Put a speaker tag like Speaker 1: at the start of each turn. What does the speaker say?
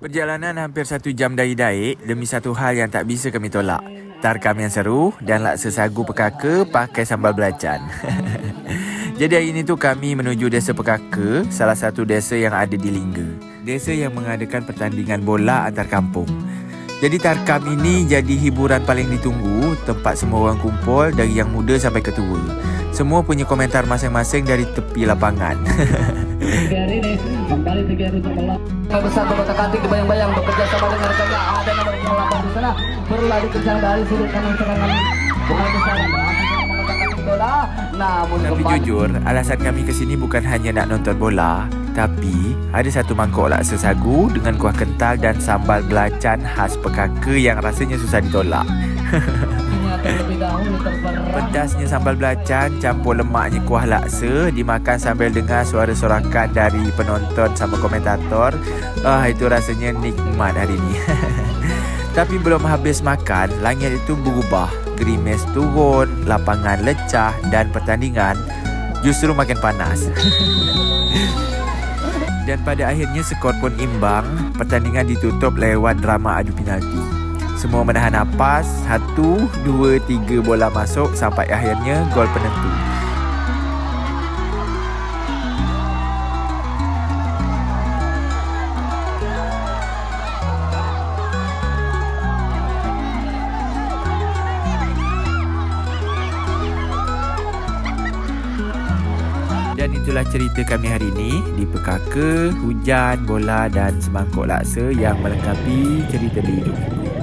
Speaker 1: Perjalanan hampir satu jam dari Daik demi satu hal yang tak bisa kami tolak. Tarkam yang seru dan laksa sagu pekaka pakai sambal belacan. Jadi hari ini tu kami menuju desa Pekaka, salah satu desa yang ada di Lingga. Desa yang mengadakan pertandingan bola antar kampung. Jadi Tarkam ini jadi hiburan paling ditunggu, tempat semua orang kumpul dari yang muda sampai ke tua. Semua punya komentar masing-masing dari tepi lapangan.
Speaker 2: kembali tiga untuk melawan besar Kota Kantik dibayang-bayang bekerja sama dengan rekannya ada nomor 8 di sana. Berlari kencang dari sudut kanan serangan pemain besar bola namun
Speaker 1: Tapi
Speaker 2: kembali
Speaker 1: jujur, alasan kami ke sini bukan hanya nak nonton bola, tapi ada satu mangkok laksa sagu dengan kuah kental dan sambal belacan khas Pekaka yang rasanya susah ditolak. Pedasnya sambal belacan campur lemaknya kuah laksa dimakan sambil dengar suara sorakan dari penonton sama komentator. Ah itu rasanya nikmat hari ini. Tapi belum habis makan, langit itu berubah. Gerimis turun, lapangan lecah dan pertandingan justru makin panas. dan pada akhirnya skor pun imbang. Pertandingan ditutup lewat drama adu penalti. Semua menahan nafas. Satu, dua, tiga bola masuk Sampai akhirnya gol penentu. Dan itulah cerita kami hari ini. Di Pekaka, hujan, bola dan semangkuk laksa Yang melengkapi cerita di hidup